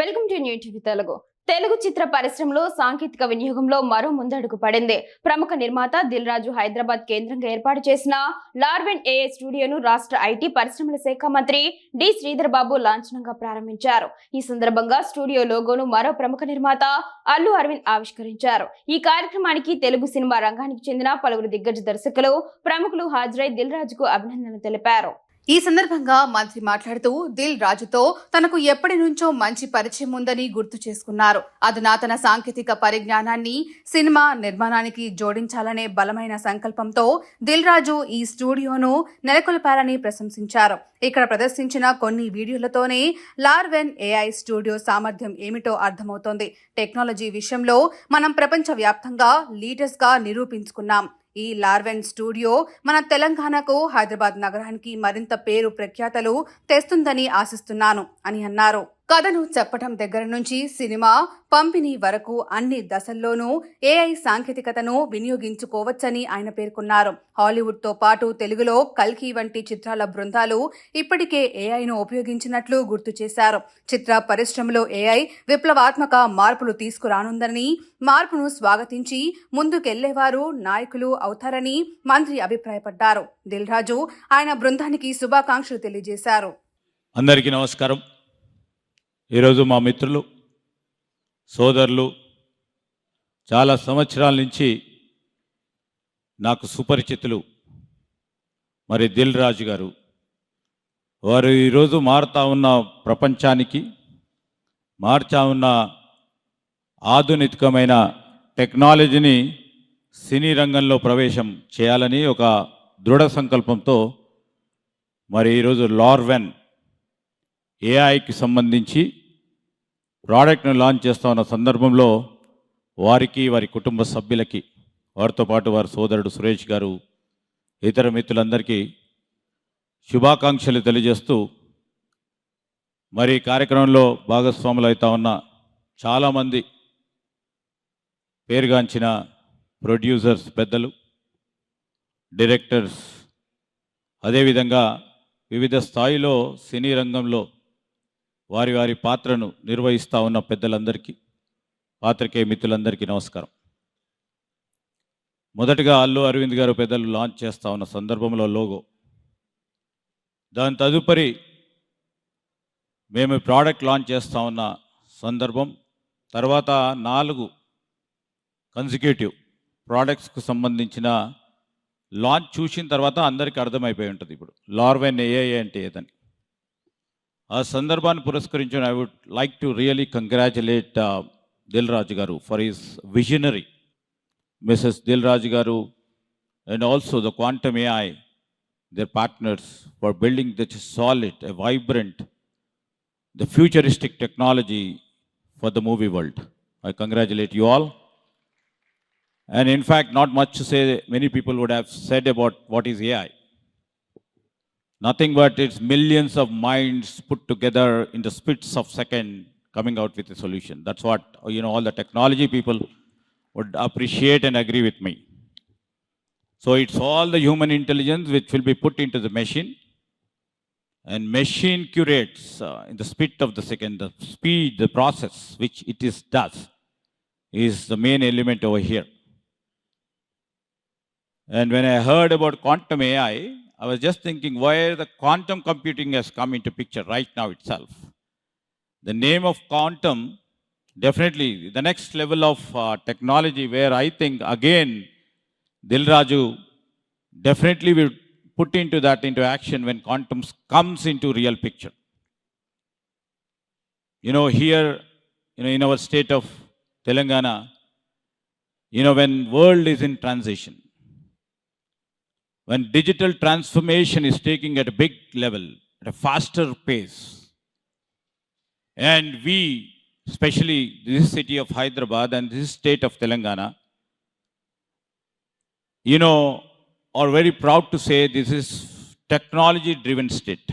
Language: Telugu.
Welcome to new TV Telugu. Telugu చిత్ర పరిశ్రమలో సాంకేతిక వినియోగంలో మరో ముందడుగు పడింది. ప్రముఖ నిర్మాత దిల్ రాజు హైదరాబాద్ కేంద్రంగా ఏర్పాటు చేసిన లార్వెన్ ఏఏ స్టూడియోను రాష్ట్ర ఐటీ పరిశ్రమల శాఖ మంత్రి డి శ్రీధర్ బాబు లాంఛనంగా ప్రారంభించారు. ఈ సందర్భంగా స్టూడియో లోగోను మరో ప్రముఖ నిర్మాత అల్లు అరవింద్ ఆవిష్కరించారు. ఈ కార్యక్రమానికి తెలుగు సినిమా రంగానికి చెందిన పలువురు దిగ్గజ దర్శకులు ప్రముఖులు హాజరై దిల్ రాజుకు అభినందనలు తెలిపారు. ఈ సందర్భంగా మంత్రి మాట్లాడుతూ దిల్ రాజుతో తనకు ఎప్పటి నుంచో మంచి పరిచయం ఉందని గుర్తు చేసుకున్నారు. అధునాతన సాంకేతిక పరిజ్ఞానాన్ని సినిమా నిర్మాణానికి జోడించాలనే బలమైన సంకల్పంతో దిల్ రాజు ఈ స్టూడియోను నెలకొల్పారని ప్రశంసించారు. ఇక్కడ ప్రదర్శించిన కొన్ని వీడియోలతోనే లార్వెన్ ఏఐ స్టూడియో సామర్థ్యం ఏమిటో అర్థమవుతోంది. టెక్నాలజీ విషయంలో మనం ప్రపంచవ్యాప్తంగా లీడర్స్గా నిరూపించుకున్నాం. ఈ లార్వెన్ స్టూడియో మన తెలంగాణకు హైదరాబాద్ నగరానికి మరింత పేరు ప్రఖ్యాతలు తెస్తుందని ఆశిస్తున్నాను అని అన్నారు. కథను చెప్పటం దగ్గర నుంచి సినిమా పంపిణీ వరకు అన్ని దశల్లోనూ ఏఐ సాంకేతికతను వినియోగించుకోవచ్చని ఆయన పేర్కొన్నారు. హాలీవుడ్తో పాటు తెలుగులో కల్కి వంటి చిత్రాల బృందాలు ఇప్పటికే ఏఐను ఉపయోగించినట్లు గుర్తు చేశారు. చిత్ర పరిశ్రమలో ఏఐ విప్లవాత్మక మార్పులు తీసుకురానుందని మార్పును స్వాగతించి ముందుకెళ్ళేవారు నాయకులు అవుతారని మంత్రి అభిప్రాయపడ్డారు. దిల్ రాజు ఆయన బృందానికి శుభాకాంక్షలు తెలియజేశారు. అందరికీ నమస్కారం. ఈరోజు మా మిత్రులు సోదరులు చాలా సంవత్సరాల నుంచి నాకు సుపరిచితులు మరి దిల్ రాజు గారు. వారు ఈరోజు మారుతా ఉన్న ప్రపంచానికి మార్చా ఉన్న ఆధునికమైన టెక్నాలజీని సినీ రంగంలో ప్రవేశం చేయాలని ఒక దృఢ సంకల్పంతో మరి ఈరోజు లార్వెన్ ఏఐకి సంబంధించి ప్రోడక్ట్ను లాంచ్ చేస్తా ఉన్న సందర్భంలో వారికి వారి కుటుంబ సభ్యులకి వారితో పాటు వారి సోదరుడు సురేష్ గారు ఇతర మిత్రులందరికీ శుభాకాంక్షలు తెలియజేస్తూ మరి కార్యక్రమంలో భాగస్వాములు అవుతా ఉన్న చాలామంది పేరుగాంచిన ప్రొడ్యూసర్స్ పెద్దలు డైరెక్టర్స్ అదేవిధంగా వివిధ స్థాయిలో సినీ రంగంలో వారి వారి పాత్రను నిర్వహిస్తూ ఉన్న పెద్దలందరికీ పాత్రికేయ మిత్రులందరికీ నమస్కారం. మొదటగా అల్లు అరవింద్ గారు పెద్దలు లాంచ్ చేస్తూ ఉన్న సందర్భంలో లోగో. దాని తదుపరి మేము ప్రోడక్ట్ లాంచ్ చేస్తా ఉన్న సందర్భం తర్వాత నాలుగు కన్సిక్యూటివ్ ప్రోడక్ట్స్కు సంబంధించిన లాంచ్ చూసిన తర్వాత అందరికీ అర్థమైపోయి ఉంటుంది ఇప్పుడు. లార్వెన్ ఏఐ అంటే ఏదని. ఆ సందర్భాన్ని పురస్కరించిన I would like to really congratulate Dil Raju garu for his visionary Mrs Dil Raju garu and also the quantum AI their partners for building such a solid, a vibrant, the futuristic technology for the movie world. I congratulate you all. And in fact, not much to say, many people would have said about what is AI. Nothing but it's millions of minds put together in the splits of second coming out with a solution. That's what, you know, all the technology people would appreciate and agree with me. So it's all the human intelligence which will be put into the machine. And machine curates uh, in the split of the second, the speed, the process which it is does is the main element over here. And when I heard about quantum AI, I was just thinking where the quantum computing has come into picture right now itself. The name of quantum, definitely the next level of uh, technology where I think again Dil Raju definitely will put into that into action when quantum comes into real picture. You know, here, you know, in our state of Telangana, you know, when world is in transition, when digital transformation is taking at a big level, at a faster pace, and we, especially this city of Hyderabad and this state of Telangana, you know, are very proud to say this is technology driven state.